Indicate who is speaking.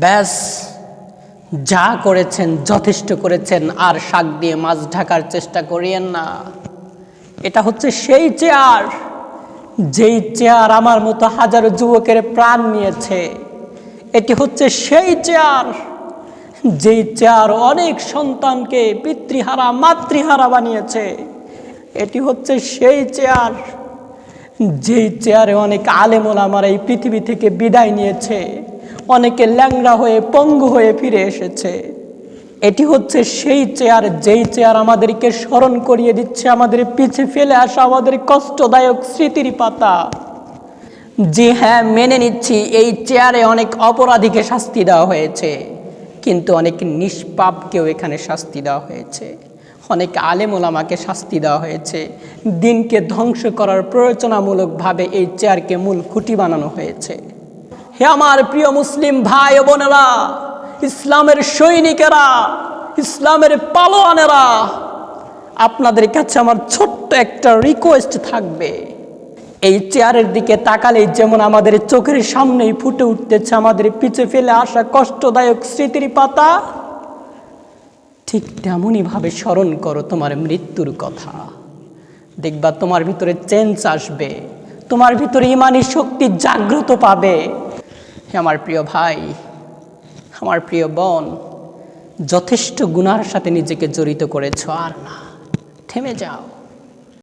Speaker 1: ব্যাস, যা করেছেন, যথেষ্ট করেছেন, আর শাক দিয়ে মাছ ঢাকার চেষ্টা করিয়েন না। এটা হচ্ছে সেই চেয়ার, যেই চেয়ার আমার মতো হাজারো যুবকের প্রাণ নিয়েছে। এটি হচ্ছে সেই চেয়ার, যেই চেয়ার অনেক সন্তানকে পিতৃহারা, মাতৃহারা বানিয়েছে। এটি হচ্ছে সেই চেয়ার, যেই চেয়ারে অনেক আলেমল আমার এই পৃথিবী থেকে বিদায় নিয়েছে। অনেকে ল্যাংড়া হয়ে পঙ্গু হয়ে ফিরে এসেছে। এটি হচ্ছে সেই চেয়ার, যেই চেয়ার আমাদেরকে স্মরণ করিয়ে দিচ্ছে, আমাদের পিছে ফেলে আসা আমাদের কষ্টদায়ক স্মৃতির পাতা। জি হ্যাঁ মেনে নিচ্ছি, এই চেয়ারে অনেক অপরাধীকে শাস্তি দেওয়া হয়েছে, কিন্তু অনেক নিষ্পাপকেও এখানে শাস্তি দেওয়া হয়েছে। অনেক আলেমোলামাকে শাস্তি দেওয়া হয়েছে। দিনকে ধ্বংস করার প্রয়োজনামূলকভাবে এই চেয়ারকে মূল খুঁটি বানানো হয়েছে। হে আমার প্রিয় মুসলিম ভাই বোনেরা, ইসলামের সৈনিকেরা, ইসলামের পালোয়ানেরা, আপনাদের কাছে আমার ছোট্ট একটা রিকোয়েস্ট থাকবে। এই চেয়ারের দিকে তাকালেই যেমন আমাদের চোখের সামনেই ফুটে উঠতেছে আমাদের পিছে ফেলে আসা কষ্টদায়ক স্মৃতির পাতা, ঠিক তেমনই ভাবে স্মরণ করো তোমার মৃত্যুর কথা। দেখবা তোমার ভিতরে চেঞ্জ আসবে, তোমার ভিতরে ইমানি শক্তি জাগ্রত পাবে। আমার প্রিয় ভাই, আমার প্রিয় বোন, যথেষ্ট গুণার সাথে নিজেকে জড়িত করেছ, আর না, থেমে যাও।